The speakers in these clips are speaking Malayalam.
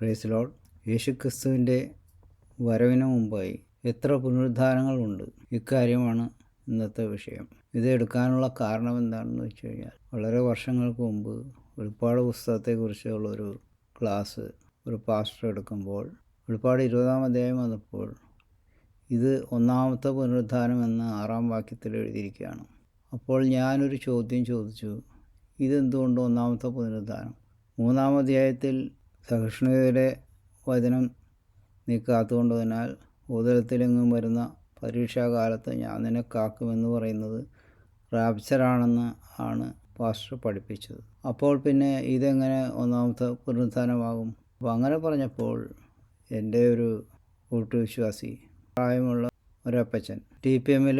പ്രേസിലോഡ് യേശുക്രിസ്തുവിന്റെ വരവിന് മുമ്പായി എത്ര പുനരുദ്ധാരങ്ങളുണ്ട്. ഇക്കാര്യമാണ് ഇന്നത്തെ വിഷയം. ഇത് എടുക്കാനുള്ള കാരണം എന്താണെന്ന് വെച്ച് കഴിഞ്ഞാൽ വളരെ വർഷങ്ങൾക്ക് മുമ്പ് ഒരുപാട് പുസ്തകത്തെക്കുറിച്ചുള്ളൊരു ക്ലാസ് ഒരു പാസ്റ്റർ എടുക്കുമ്പോൾ ഒരുപാട് ഇരുപതാം അധ്യായം വന്നപ്പോൾ ഇത് ഒന്നാമത്തെ പുനരുദ്ധാനം എന്ന് ആറാം വാക്യത്തിൽ എഴുതിയിരിക്കുകയാണ്. അപ്പോൾ ഞാനൊരു ചോദ്യം ചോദിച്ചു ഇതെന്തുകൊണ്ട് ഒന്നാമത്തെ പുനരുദ്ധാനം? മൂന്നാം അധ്യായത്തിൽ സഹിഷ്ണുതയുടെ വചനം നീ കാത്തുകൊണ്ടതിനാൽ ഭൂതലത്തിലെങ്ങും വരുന്ന പരീക്ഷാകാലത്ത് ഞാൻ നിന്നെ കാക്കുമെന്ന് പറയുന്നത് റാപ്ചറാണെന്ന് ആണ് പാസ്റ്റർ പഠിപ്പിച്ചത്. അപ്പോൾ പിന്നെ ഇതെങ്ങനെ ഒന്നാമത്തെ പുനരുത്ഥാനമാകും? അപ്പോൾ അങ്ങനെ പറഞ്ഞപ്പോൾ എന്റെ ഒരു കൂട്ടുവിശ്വാസി പ്രായമുള്ള ഒരപ്പച്ചൻ ടി പി എമ്മിൽ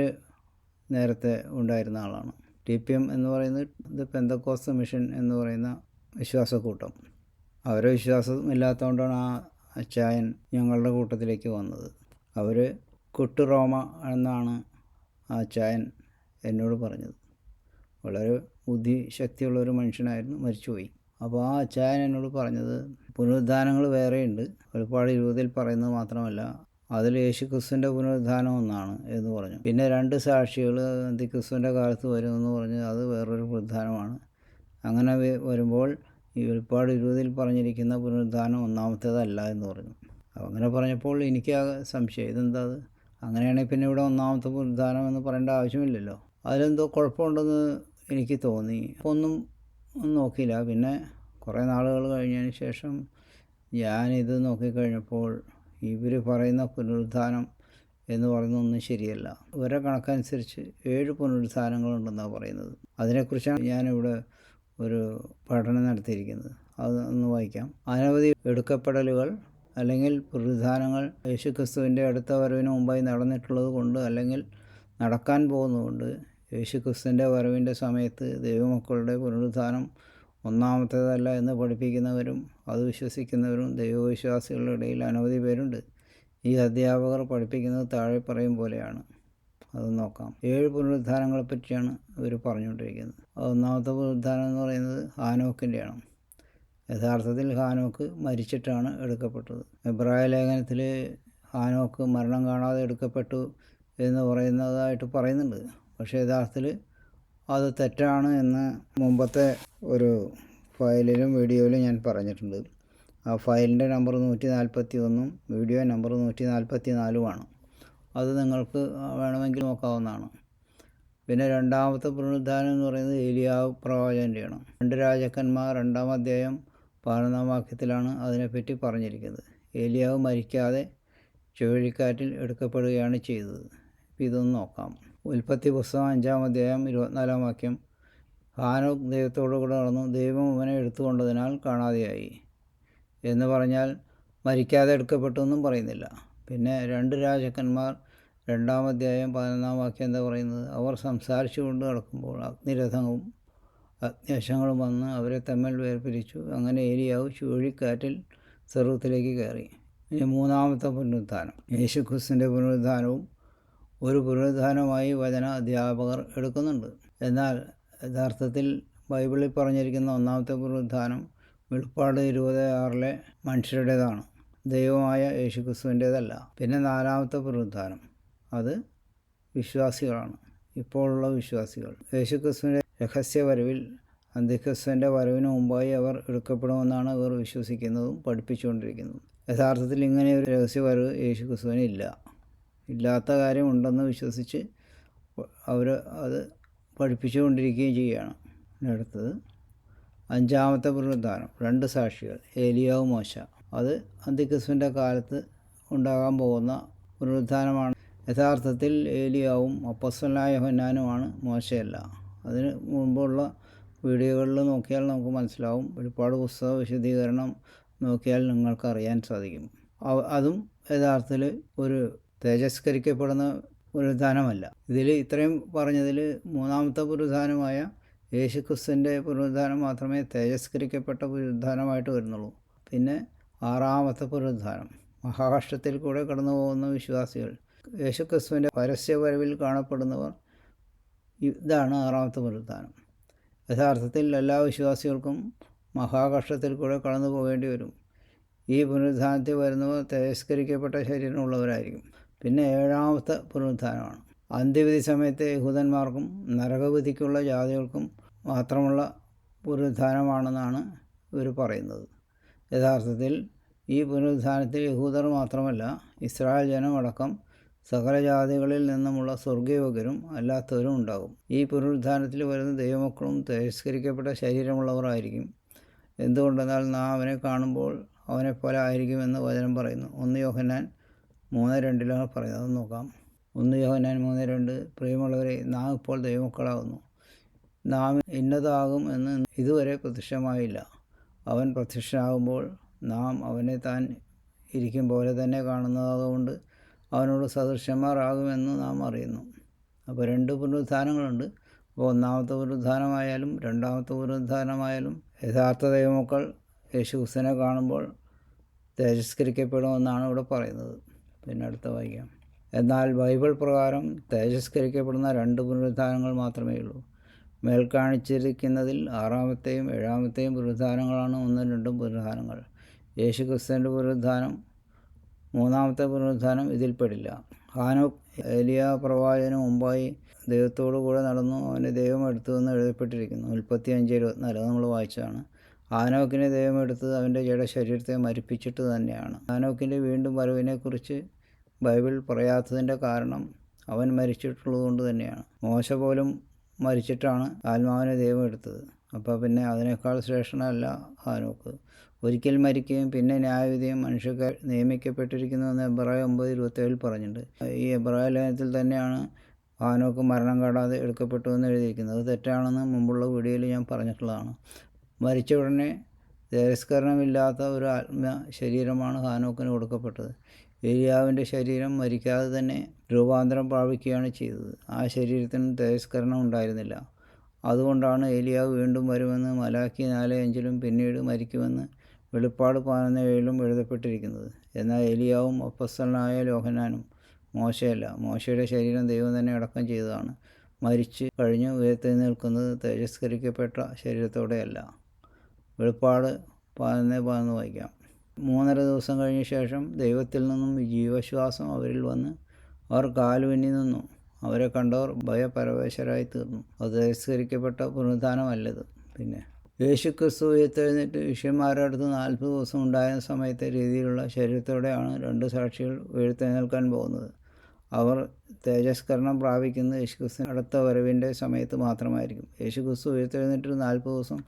നേരത്തെ ഉണ്ടായിരുന്ന ആളാണ്. ടി പി എം എന്ന് പറയുന്നത് ഇത് പെന്തക്കോസ്ത മിഷൻ എന്ന് പറയുന്ന വിശ്വാസക്കൂട്ടം. അവരെ വിശ്വാസം ഇല്ലാത്തതുകൊണ്ടാണ് ആ അച്ചായൻ ഞങ്ങളുടെ കൂട്ടത്തിലേക്ക് വന്നത്. അവർ കുട്ടു റോമ എന്നാണ് ആ അച്ചായൻ എന്നോട് പറഞ്ഞത്. വളരെ ബുദ്ധിശക്തിയുള്ള ഒരു മനുഷ്യനായിരുന്നു മരിച്ചുപോയി. അപ്പോൾ ആ അച്ചായൻ എന്നോട് പറഞ്ഞത് പുനരുദ്ധാനങ്ങൾ വേറെയുണ്ട്. വെളിപ്പാട് ഇരുപതിൽ പറയുന്നത് മാത്രമല്ല അതിൽ യേശു ക്രിസ്തുവിന്റെ പുനരുദ്ധാനം ഒന്നാണ് എന്ന് പറഞ്ഞു. പിന്നെ രണ്ട് സാക്ഷികൾ അന്തിക്രിസ്തുവിന്റെ കാലത്ത് വരുമെന്ന് പറഞ്ഞ് അത് വേറൊരു പുനരുദ്ധാനമാണ്. അങ്ങനെ വരുമ്പോൾ ഈ വെളിപ്പാട് ഇരുപതിൽ പറഞ്ഞിരിക്കുന്ന പുനരുദ്ധാനം ഒന്നാമത്തേതല്ല എന്ന് പറഞ്ഞു. അങ്ങനെ പറഞ്ഞപ്പോൾ എനിക്ക് ആ സംശയം ഇതെന്താ അങ്ങനെയാണെങ്കിൽ പിന്നെ ഇവിടെ ഒന്നാമത്തെ പുനരുദ്ധാനം എന്ന് പറയേണ്ട ആവശ്യമില്ലല്ലോ. അതിലെന്തോ കുഴപ്പമുണ്ടെന്ന് എനിക്ക് തോന്നി. അപ്പോൾ ഒന്നും നോക്കിയില്ല. പിന്നെ കുറേ നാളുകൾ കഴിഞ്ഞതിന് ശേഷം ഞാനിത് നോക്കിക്കഴിഞ്ഞപ്പോൾ ഇവർ പറയുന്ന പുനരുദ്ധാനം എന്ന് പറയുന്നതൊന്നും ശരിയല്ല. ഇവരുടെ കണക്കനുസരിച്ച് ഏഴ് പുനരുദ്ധാനങ്ങളുണ്ടെന്നാണ് പറയുന്നത്. അതിനെക്കുറിച്ചാണ് ഞാനിവിടെ ഒരു പഠനം നടത്തിയിരിക്കുന്നത്. അത് ഒന്ന് വായിക്കാം. അനവധി എടുക്കപ്പെടലുകൾ അല്ലെങ്കിൽ പ്രതിധാനങ്ങൾ യേശുക്രിസ്തുവിന്റെ അടുത്ത വരവിന് മുമ്പായി നടന്നിട്ടുള്ളത് കൊണ്ട് അല്ലെങ്കിൽ നടക്കാൻ പോകുന്നതുകൊണ്ട് യേശുക്രിസ്തുവിന്റെ വരവിന്റെ സമയത്ത് ദൈവമക്കളുടെ പുനരുദ്ധാനം ഒന്നാമത്തേതല്ല എന്ന് പഠിപ്പിക്കുന്നവരും അത് വിശ്വസിക്കുന്നവരും ദൈവവിശ്വാസികളുടെ ഇടയിൽ അനവധി പേരുണ്ട്. ഈ അധ്യാപകർ പഠിപ്പിക്കുന്നത് താഴെ പറയും പോലെയാണ്. അത് നോക്കാം. ഏഴ് പുനരുദ്ധാരങ്ങളെ പറ്റിയാണ് ഇവർ പറഞ്ഞുകൊണ്ടിരിക്കുന്നത്. ഒന്നാമത്തെ പുനരുദ്ധാരം എന്ന് പറയുന്നത് ഹാനോക്കിന്റെയാണ്. യഥാർത്ഥത്തിൽ ഹാനോക്ക് മരിച്ചിട്ടാണ് എടുക്കപ്പെട്ടത്. എബ്രായ ലേഖനത്തിൽ ഹാനോക്ക് മരണം കാണാതെ എടുക്കപ്പെട്ടു എന്ന് പറയുന്നതായിട്ട് പറയുന്നുണ്ട്. പക്ഷേ യഥാർത്ഥത്തിൽ അത് തെറ്റാണ് എന്ന് മുമ്പത്തെ ഒരു ഫയലിലും വീഡിയോയിലും ഞാൻ പറഞ്ഞിട്ടുണ്ട്. ആ ഫയലിന്റെ നമ്പർ നൂറ്റി നാൽപ്പത്തി ഒന്നും വീഡിയോ നമ്പർ നൂറ്റി നാൽപ്പത്തി നാലുമാണ് അത് നിങ്ങൾക്ക് വേണമെങ്കിൽ നോക്കാവുന്നതാണ്. പിന്നെ രണ്ടാമത്തെ പുനരുദ്ധാനം എന്ന് പറയുന്നത് ഏലിയാവ് പ്രവാചകന്റെയാണ് രണ്ട് രാജാക്കന്മാർ രണ്ടാം അധ്യായം പതിനൊന്നാം വാക്യത്തിലാണ് അതിനെപ്പറ്റി പറഞ്ഞിരിക്കുന്നത്. ഏലിയാവ് മരിക്കാതെ ചുഴലിക്കാറ്റിൽ എടുക്കപ്പെടുകയാണ് ചെയ്തത്. ഇതൊന്ന് നോക്കാം. ഉൽപ്പത്തി പുസ്തകം അഞ്ചാം അധ്യായം ഇരുപത്തിനാലാം വാക്യം. ഹാനോക്ക് ദൈവത്തോടു കൂടെ നടന്നു. ദൈവം അവനെ എടുത്തുകൊണ്ടതിനാൽ കാണാതെയായി എന്ന് പറഞ്ഞാൽ മരിക്കാതെ എടുക്കപ്പെട്ടു എന്നും പറയുന്നില്ല. പിന്നെ രണ്ട് രാജാക്കന്മാർ രണ്ടാം അധ്യായം പതിനൊന്നാം വാക്യം എന്താ പറയുന്നത്? അവർ സംസാരിച്ചു കൊണ്ട് നടക്കുമ്പോൾ അഗ്നിരഥവും അഗ്നിവശങ്ങളും വന്ന് അവരെ തമ്മിൽ വേർപിരിച്ചു. അങ്ങനെ ഏരിയാവ് ചുഴലിക്കാറ്റിൽ സർവത്തിലേക്ക് കയറി. ഇനി മൂന്നാമത്തെ പുനരുദ്ധാനം യേശുക്രിസ്തുവിന്റെ പുനരുദ്ധാനവും ഒരു പുനരുദ്ധാനമായി വചന അധ്യാപകർ എടുക്കുന്നുണ്ട്. എന്നാൽ യഥാർത്ഥത്തിൽ ബൈബിളിൽ പറഞ്ഞിരിക്കുന്ന ഒന്നാമത്തെ പുനരുദ്ധാനം വെളിപ്പാട് ഇരുപത് ആറിലെ മനുഷ്യരുടേതാണ്. ദൈവമായ യേശുക്രിസ്തുവിന്റേതല്ല. പിന്നെ നാലാമത്തെ പുനരുദ്ധാനം അത് വിശ്വാസികളാണ്. ഇപ്പോഴുള്ള വിശ്വാസികൾ. യേശുക്രിസ്തുവിന്റെ രഹസ്യ വരവിൽ അന്ത്യക്രിസ്തുവിന്റെ വരവിന് മുമ്പായി അവർ എടുക്കപ്പെടുമെന്നാണ് അവർ വിശ്വസിക്കുന്നതും പഠിപ്പിച്ചുകൊണ്ടിരിക്കുന്നതും. യഥാർത്ഥത്തിൽ ഇങ്ങനെ ഒരു രഹസ്യ വരവ് യേശുക്രിസ്തുവിന് ഇല്ല. ഇല്ലാത്ത കാര്യം ഉണ്ടെന്ന് വിശ്വസിച്ച് അവർ അത് പഠിപ്പിച്ചുകൊണ്ടിരിക്കുകയും ചെയ്യുകയാണ്. അടുത്തത്. അഞ്ചാമത്തെ പുനരുദ്ധാനം. രണ്ട് സാക്ഷികൾ. ഏലിയാവ് മോശ. അത് അന്ത്യക്രിസ്തുവിന്റെ കാലത്ത് ഉണ്ടാകാൻ പോകുന്ന പുനരുദ്ധാനമാണ്. യഥാർത്ഥത്തിൽ ഏലിയാവും അപ്പസ്വലായ ഹൊന്നാനുമാണ് മോശയല്ല. അതിന് മുമ്പുള്ള വീഡിയോകളിൽ നോക്കിയാൽ നമുക്ക് മനസ്സിലാവും. ഒരുപാട് പുസ്തക വിശദീകരണം നോക്കിയാൽ നിങ്ങൾക്ക് അറിയാൻ സാധിക്കും. അതും യഥാർത്ഥത്തിൽ ഒരു തേജസ്കരിക്കപ്പെടുന്ന പുനരുദ്ധാനമല്ല ഇതിൽ ഇത്രയും പറഞ്ഞതിൽ മൂന്നാമത്തെ പുനരുദ്ധാനമായ യേശുക്രിസ്തുവിന്റെ പുനരുദ്ധാനം മാത്രമേ തേജസ്കരിക്കപ്പെട്ട പുനരുദ്ധാനമായിട്ട് വരുന്നുള്ളൂ. പിന്നെ ആറാമത്തെ പുനരുദ്ധാനം മഹാകഷ്ടത്തിൽ കൂടെ കടന്നു പോകുന്ന വിശ്വാസികൾ. യേശുക്രിസ്തുവിന്റെ പരസ്യവരവിൽ കാണപ്പെടുന്നവർ ഇതാണ് ആറാമത്തെ പുനരുദ്ധാനം യഥാർത്ഥത്തിൽ എല്ലാ വിശ്വാസികൾക്കും മഹാകഷ്ടത്തിൽ കൂടെ കടന്നു പോകേണ്ടി വരും. ഈ പുനരുദ്ധാനത്തിൽ വരുന്നവർ തിരസ്കരിക്കപ്പെട്ട ശരീരമുള്ളവരായിരിക്കും പിന്നെ ഏഴാമത്തെ പുനരുദ്ധാനമാണ് അന്ത്യവിധി സമയത്തെ യഹൂദന്മാർക്കും നരകവിധിക്കുള്ള ജാതികൾക്കും മാത്രമുള്ള പുനരുദ്ധാനമാണെന്നാണ് ഇവർ പറയുന്നത്. യഥാർത്ഥത്തിൽ ഈ പുനരുദ്ധാനത്തിൽ യഹൂദർ മാത്രമല്ല ഇസ്രായേൽ ജനമടക്കം സകല ജാതികളിൽ നിന്നുമുള്ള സ്വർഗയോഗ്യരും അല്ലാത്തവരും ഉണ്ടാകും. ഈ പുനരുദ്ധാനത്തിൽ വരുന്ന ദൈവമക്കളും തിരസ്കരിക്കപ്പെട്ട ശരീരമുള്ളവരായിരിക്കും. എന്തുകൊണ്ടെന്നാൽ നാം അവനെ കാണുമ്പോൾ അവനെപ്പോലെ ആയിരിക്കുമെന്ന് വചനം പറയുന്നു. ഒന്ന് യോഹനാൻ മൂന്ന് രണ്ടിലാണ് പറയുന്നത്. അത് നോക്കാം. ഒന്ന് യോഹനാൻ മൂന്ന് രണ്ട്. പ്രിയമുള്ളവരെ നാം ഇപ്പോൾ ദൈവമക്കളാകുന്നു. നാം ഇന്നതാകും എന്ന് ഇതുവരെ പ്രത്യക്ഷമായില്ല. അവൻ പ്രത്യക്ഷനാകുമ്പോൾ നാം അവനെ താൻ ഇരിക്കും പോലെ തന്നെ കാണുന്നതാകൊണ്ട് അവനോട് സദൃശ്യന്മാരാകുമെന്ന് നാം അറിയുന്നു. അപ്പോൾ രണ്ട് പുനരുദ്ധാനങ്ങളുണ്ട് അപ്പോൾ ഒന്നാമത്തെ പുനരുദ്ധാനമായാലും രണ്ടാമത്തെ പുനരുദ്ധാനമായാലും യഥാർത്ഥ ദൈവമക്കൾ യേശുക്രിസ്തുവിനെ കാണുമ്പോൾ തേജസ്കരിക്കപ്പെടുമെന്നാണ് ഇവിടെ പറയുന്നത്. പിന്നെ അടുത്ത വായിക്കാം എന്നാൽ ബൈബിൾ പ്രകാരം തേജസ്കരിക്കപ്പെടുന്ന രണ്ട് പുനരുദ്ധാനങ്ങൾ മാത്രമേ ഉള്ളൂ. മേൽക്കാണിച്ചിരിക്കുന്നതിൽ ആറാമത്തെയും ഏഴാമത്തെയും പുനരുദ്ധാനങ്ങളാണ് ഒന്നും രണ്ടും പുനരുദ്ധാനങ്ങൾ യേശു ക്രിസ്തുവിന്റെ പുനരുദ്ധാനം മൂന്നാമത്തെ പുനരുദ്ധാനം ഇതിൽപ്പെടില്ല ഹാനോക്ക് ഏലിയ പ്രവാചകന് മുമ്പായി ദൈവത്തോടു കൂടെ നടന്നു. അവനെ ദൈവം എടുത്തു എന്ന് എഴുതപ്പെട്ടിരിക്കുന്നു. മുൽപ്പത്തി അഞ്ച് ഇരുപത്തിനാല് നമ്മൾ വായിച്ചതാണ്. ഹാനോക്കിനെ ദൈവം എടുത്തത് അവന്റെ ജഡ ശരീരത്തെ മരിപ്പിച്ചിട്ട് തന്നെയാണ്. ഹാനോക്കിന്റെ വീണ്ടും വരവിനെക്കുറിച്ച് ബൈബിൾ പറയാത്തതിന്റെ കാരണം അവൻ മരിച്ചിട്ടുള്ളത് കൊണ്ട് തന്നെയാണ്. മോശ പോലും മരിച്ചിട്ടാണ് ആത്മാവിനെ ദൈവം എടുത്തത്. അപ്പോൾ പിന്നെ അതിനേക്കാൾ ശ്രേഷ്ഠനല്ല ഹാനോക്ക് ഒരിക്കൽ മരിക്കുകയും പിന്നെ ന്യായവിധിയും മനുഷ്യർക്ക് നിയമിക്കപ്പെട്ടിരിക്കുന്നുവെന്ന് എബ്രായ ഒമ്പത് ഇരുപത്തേഴിൽ പറഞ്ഞിട്ടുണ്ട്. ഈ എബ്രായ ലേഖനത്തിൽ തന്നെയാണ് ഹാനോക്ക് മരണം കാടാതെ എടുക്കപ്പെട്ടു എന്ന് എഴുതിയിരിക്കുന്നത്. അത് തെറ്റാണെന്ന് മുമ്പുള്ള വീഡിയോയിൽ ഞാൻ പറഞ്ഞിട്ടുള്ളതാണ്. മരിച്ച ഉടനെ തിരസ്കരണമില്ലാത്ത ഒരു ആത്മ ശരീരമാണ് ഹാനോക്കിന് കൊടുക്കപ്പെട്ടത്. ഏരിയാവിന്റെ ശരീരം മരിക്കാതെ തന്നെ രൂപാന്തരം പ്രാപിക്കുകയാണ് ചെയ്തത്. ആ ശരീരത്തിന് തിരസ്കരണം ഉണ്ടായിരുന്നില്ല. അതുകൊണ്ടാണ് ഏലിയാവ് വീണ്ടും വരുമെന്ന് മലാക്കി നാല് അഞ്ചിലും പിന്നീട് മരിക്കുമെന്ന് വെളിപ്പാട് പതിനൊന്ന് ഏഴിലും എഴുതപ്പെട്ടിരിക്കുന്നത്. എന്നാൽ ഏലിയാവും അപ്പസ്തലനായ ലോഹനാനും മോശയല്ല. മോശയുടെ ശരീരം ദൈവം തന്നെ അടക്കം ചെയ്തതാണ്. മരിച്ച് കഴിഞ്ഞ് ഉയർത്തെഴുന്നേൽക്കുന്നത് തേജസ്കരിക്കപ്പെട്ട ശരീരത്തോടെയല്ല. വെളിപ്പാട് പതിനൊന്ന് പതിനൊന്ന് വായിക്കാം. മൂന്നര ദിവസം കഴിഞ്ഞ ശേഷം ദൈവത്തിൽ നിന്നും ജീവശ്വാസം അവരിൽ വന്ന് അവർ കാലുവന്നി നിന്നു. അവരെ കണ്ടവർ ഭയപരവേശരായി തീർന്നു അത് തിരസ്കരിക്കപ്പെട്ട പുനരുദ്ധാനമല്ലത് പിന്നെ യേശു ക്രിസ്തു ഉയർത്തെഴുന്നേറ്റ് വിഷയന്മാരടുത്ത് നാൽപ്പത് ദിവസം ഉണ്ടായിരുന്ന സമയത്തെ രീതിയിലുള്ള ശരീരത്തോടെയാണ് രണ്ട് സാക്ഷികൾ ഉയർത്തെഴുന്നേൽക്കാൻ പോകുന്നത്. അവർ തേജസ്കരണം പ്രാപിക്കുന്നത് യേശുക്രിസ്തു അടുത്ത വരവിന്റെ സമയത്ത് മാത്രമായിരിക്കും. യേശുക്രിസ്തു ഉയർത്തെഴുന്നേറ്റ് നാൽപ്പത് ദിവസം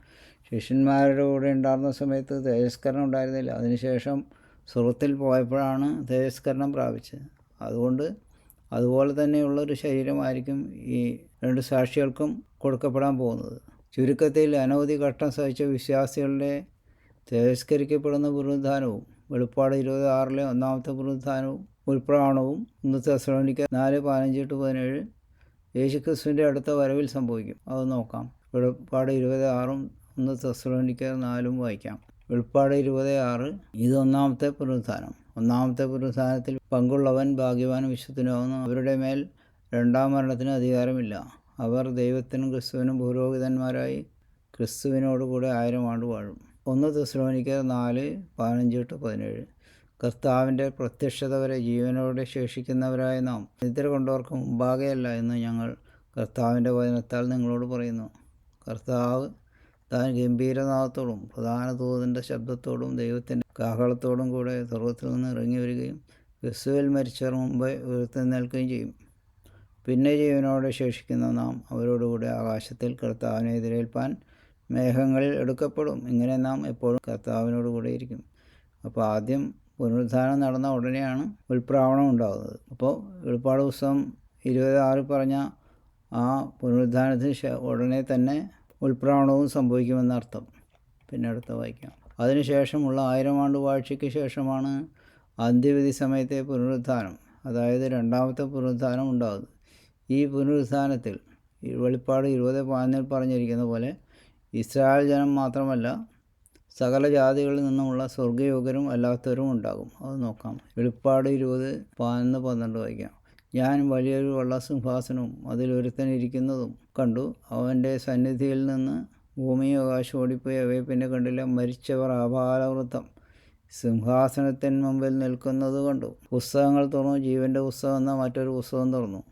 ശിഷ്യന്മാരുടെ കൂടെ ഉണ്ടായിരുന്ന സമയത്ത് തേജസ്കരണം ഉണ്ടായിരുന്നില്ല. അതിനുശേഷം സുഹൃത്തിൽ പോയപ്പോഴാണ് തേജസ്കരണം പ്രാപിച്ചത്. അതുകൊണ്ട് അതുപോലെ തന്നെയുള്ളൊരു ശരീരമായിരിക്കും ഈ രണ്ട് സാക്ഷികൾക്കും കൊടുക്കപ്പെടാൻ പോകുന്നത്. ചുരുക്കത്തിൽ അനവധി ഘട്ടം സഹിച്ച വിശ്വാസികളുടെ തിരസ്കരിക്കപ്പെടുന്ന പുനരുദ്ധാനവും വെളിപ്പാട് ഇരുപത് ആറിലെ ഒന്നാമത്തെ പുനരുദ്ധാനവും ഉൾപ്രാണവും ഇന്നത്തെ തെസലോനിക്ക നാല് പതിനഞ്ച് ടു പതിനേഴ് യേശുക്രിസ്തുവിന്റെ അടുത്ത വരവിൽ സംഭവിക്കും. അത് നോക്കാം. വെളിപ്പാട് ഇരുപത് ആറും ഒന്ന് തെസലോനിക്ക നാലും വായിക്കാം. വെളിപ്പാട് ഇരുപത് ആറ്. ഇത് ഒന്നാമത്തെ ഒന്നാമത്തെ പുനരുദ്ധാനത്തിൽ പങ്കുള്ളവൻ ഭാഗ്യവാൻ വിശുദ്ധനാവുന്നു അവരുടെ മേൽ രണ്ടാം മരണത്തിന് അധികാരമില്ല. അവർ ദൈവത്തിനും ക്രിസ്തുവിനും പുരോഹിതന്മാരായി ക്രിസ്തുവിനോടുകൂടെ ആയിരം ആണ്ട് വാഴും. ഒന്ന് തെസ്ലോനിക്ക നാല് പതിനഞ്ച് ടു പതിനേഴ്. കർത്താവിന്റെ പ്രത്യക്ഷത വരെ ജീവനോടെ ശേഷിക്കുന്നവരായ നാം നിദ്ര കൊണ്ടവർക്ക് മുമ്പാകെയല്ല എന്ന് ഞങ്ങൾ കർത്താവിന്റെ വചനത്താൽ നിങ്ങളോട് പറയുന്നു. കർത്താവ് താൻ ഗംഭീരനാഥത്തോടും പ്രധാന ദൂതന്റെ ശബ്ദത്തോടും ദൈവത്തിന്റെ കാഹളത്തോടും കൂടെ സ്വർഗത്തിൽ നിന്ന് ഇറങ്ങി വരികയും ക്രിസ്തുവിൽ മരിച്ചവർ മുമ്പ് നിൽക്കുകയും ചെയ്യും. പിന്നെ ജീവനോട് ശേഷിക്കുന്ന നാം അവരോടുകൂടെ ആകാശത്തിൽ കർത്താവിനെ എതിരേൽപ്പാൻ മേഘങ്ങളിൽ എടുക്കപ്പെടും. ഇങ്ങനെ നാം എപ്പോഴും കർത്താവിനോട് കൂടെ ഇരിക്കും. അപ്പോൾ ആദ്യം പുനരുദ്ധാനം നടന്ന ഉടനെയാണ് ഉൽപ്രാവണം ഉണ്ടാകുന്നത്. അപ്പോൾ വെളിപ്പാട് ദിവസം ഇരുപത് ആറ് പറഞ്ഞ ആ പുനരുദ്ധാനത്തിന് ഉടനെ തന്നെ ഉൾപ്രാവണവും സംഭവിക്കുമെന്നർത്ഥം പിന്നെ അടുത്ത വായിക്കാം. അതിനുശേഷമുള്ള ആയിരം ആണ്ട് വാഴ്ചയ്ക്ക് ശേഷമാണ് അന്ത്യവിധി സമയത്തെ പുനരുദ്ധാനം അതായത് രണ്ടാമത്തെ പുനരുദ്ധാനം ഉണ്ടാകുന്നത്. ഈ പുനരുദ്ധാനത്തിൽ ഈ വെളിപ്പാട് ഇരുപത് പതിനൊന്നിൽ പറഞ്ഞിരിക്കുന്ന പോലെ ഇസ്രായേൽ ജനം മാത്രമല്ല സകല ജാതികളിൽ നിന്നുമുള്ള സ്വർഗയോഗ്യരും അല്ലാത്തവരും ഉണ്ടാകും. അത് നോക്കാം. വെളിപ്പാട് ഇരുപത് പതിനൊന്ന് പന്ത്രണ്ട് വായിക്കാം. ഞാൻ വലിയൊരു വള്ളസിംഹാസനവും അതിലൊരുത്തൻ ഇരിക്കുന്നതും കണ്ടു. അവന്റെ സന്നിധിയിൽ നിന്ന് ഭൂമിയും ഓടിപ്പോയി. അവയെ പിന്നെ കണ്ടില്ല. മരിച്ചവർ ആപാലവൃത്തം സിംഹാസനത്തിന് മുമ്പിൽ നിൽക്കുന്നത് കണ്ടു. പുസ്തകങ്ങൾ തുറന്നു. ജീവന്റെ പുസ്തകം എന്ന മറ്റൊരു പുസ്തകം തുറന്നു.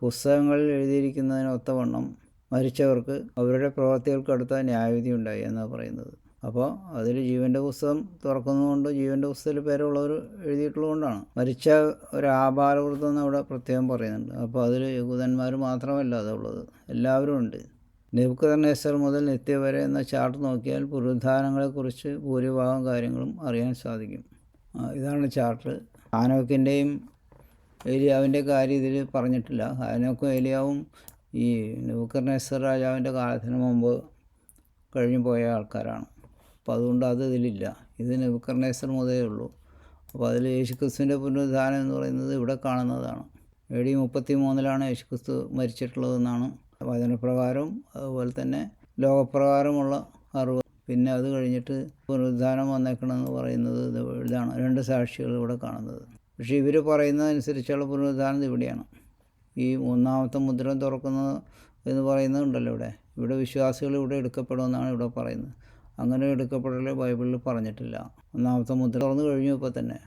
പുസ്തകങ്ങളിൽ എഴുതിയിരിക്കുന്നതിന് ഒത്തവണ്ണം മരിച്ചവർക്ക് അവരുടെ പ്രവർത്തികൾക്കടുത്ത ന്യായവിധി ഉണ്ടായി എന്നാണ് പറയുന്നത്. അപ്പോൾ അതിൽ ജീവന്റെ പുസ്തകം തുറക്കുന്നതുകൊണ്ട് ജീവന്റെ പുസ്തകത്തിൽ പേരുള്ളവർ എഴുതിയിട്ടുള്ളതുകൊണ്ടാണ് മരിച്ച ഒരു ആബാലവൃത്തം എന്ന് അവിടെ പ്രത്യേകം പറയുന്നുണ്ട്. അപ്പോൾ അതിൽ യഹൂദന്മാർ മാത്രമല്ല അതുള്ളത്. എല്ലാവരും ഉണ്ട്. നെബുക്കദനേസർ മുതൽ നിത്യ വരെ എന്ന ചാർട്ട് നോക്കിയാൽ പുനരുദ്ധാനങ്ങളെക്കുറിച്ച് ഭൂരിഭാഗം കാര്യങ്ങളും അറിയാൻ സാധിക്കും. ഇതാണ് ചാർട്ട്. ഹാനോക്കിന്റെയും ഏലിയാവിന്റെ കാര്യം ഇതിൽ പറഞ്ഞിട്ടില്ല. ഹാനോക്കും ഏലിയാവും ഈ നെബുക്കർണേശ്വർ രാജാവിന്റെ കാലത്തിന് മുമ്പ് കഴിഞ്ഞു പോയ ആൾക്കാരാണ്. അപ്പോൾ അതുകൊണ്ട് അത് ഇതിലില്ല. ഇത് നെബുക്കർണേസർ മുതലേ ഉള്ളൂ. അപ്പോൾ അതിൽ യേശുക്രിസ്തുവിന്റെ പുനരുദ്ധാനം എന്ന് പറയുന്നത് ഇവിടെ കാണുന്നതാണ്. എ ഡി മുപ്പത്തി മൂന്നിലാണ് യേശുക്രിസ്തു മരിച്ചിട്ടുള്ളതെന്നാണ് വചനപ്രകാരവും അതുപോലെ തന്നെ ലോകപ്രകാരമുള്ള അറിവ്. പിന്നെ അത് കഴിഞ്ഞിട്ട് പുനരുദ്ധാനം വന്നേക്കണമെന്ന് പറയുന്നത് ഇതാണ്. രണ്ട് സാക്ഷികൾ ഇവിടെ കാണുന്നത്. പക്ഷേ ഇവർ പറയുന്നതനുസരിച്ചുള്ള പുനരുദ്ധാനം ഇവിടെയാണ്. ഈ മൂന്നാമത്തെ മുദ്രം തുറക്കുന്നത് എന്ന് പറയുന്നുണ്ടല്ലോ ഇവിടെ. ഇവിടെ വിശ്വാസികൾ ഇവിടെ എടുക്കപ്പെടുമെന്നാണ് ഇവിടെ പറയുന്നത്. അങ്ങനെ എടുക്കപ്പെടൽ ബൈബിളിൽ പറഞ്ഞിട്ടില്ല. ഒന്നാമത്തെ മുദ്ര തുറന്നു കഴിഞ്ഞപ്പോൾ തന്നെ.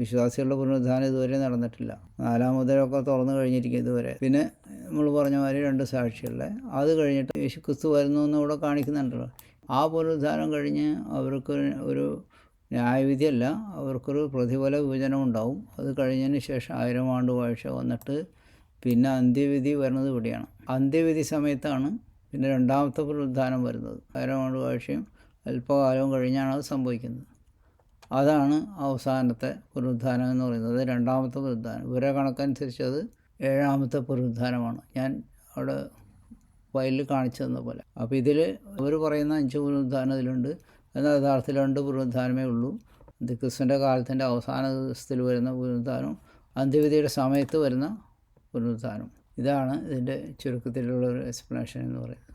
വിശ്വാസികളുടെ പുനരുദ്ധാനം ഇതുവരെ നടന്നിട്ടില്ല. നാലാം മുദ്രയൊക്കെ തുറന്നു കഴിഞ്ഞിരിക്കും ഇതുവരെ. പിന്നെ നമ്മൾ പറഞ്ഞ മാതിരി രണ്ട് സാക്ഷികളെ. അത് കഴിഞ്ഞിട്ട് യേശു ക്രിസ്തു വരുന്നു എന്ന് ഇവിടെ കാണിക്കുന്നുണ്ടല്ലോ. ആ പുനരുദ്ധാനം കഴിഞ്ഞ് അവർക്ക് ഒരു ന്യായവിധിയല്ല അവർക്കൊരു പ്രതിഫല വിഭജനം ഉണ്ടാവും. അത് കഴിഞ്ഞതിന് ശേഷം ആയിരം ആണ്ട് വാഴ്ച വന്നിട്ട് പിന്നെ അന്ത്യവിധി വരുന്നത് ഇവിടെയാണ്. അന്ത്യവിധി സമയത്താണ് പിന്നെ രണ്ടാമത്തെ പുനരുദ്ധാനം വരുന്നത്. ആയിരം ആണ്ട് വാഴ്ചയും അല്പകാലവും കഴിഞ്ഞാണ് അത് സംഭവിക്കുന്നത്. അതാണ് അവസാനത്തെ പുനരുദ്ധാനം എന്ന് പറയുന്നത്. രണ്ടാമത്തെ പുനരുദ്ധാനം. ഇവരെ കണക്കനുസരിച്ച് അത് ഏഴാമത്തെ പുനരുദ്ധാനമാണ്. ഞാൻ അവിടെ ഫയലിൽ കാണിച്ചു തന്ന പോലെ. അപ്പോൾ ഇതിൽ അവർ പറയുന്ന അഞ്ച് പുനരുദ്ധാനം ഇതിലുണ്ട്. എന്നാൽ യഥാർത്ഥത്തിൽ രണ്ട് പുനരുദ്ധാനമേ ഉള്ളൂ. ഇത് ക്രിസ്തുവിന്റെ കാലത്തിന്റെ അവസാന ദിവസത്തിൽ വരുന്ന പുനരുദ്ധാനം അന്ത്യവിധിയുടെ സമയത്ത് വരുന്ന പുനരുദ്ധാനം. ഇതാണ് ഇതിന്റെ ചുരുക്കത്തിലുള്ള ഒരു എക്സ്പ്ലനേഷൻ എന്ന് പറയുന്നത്.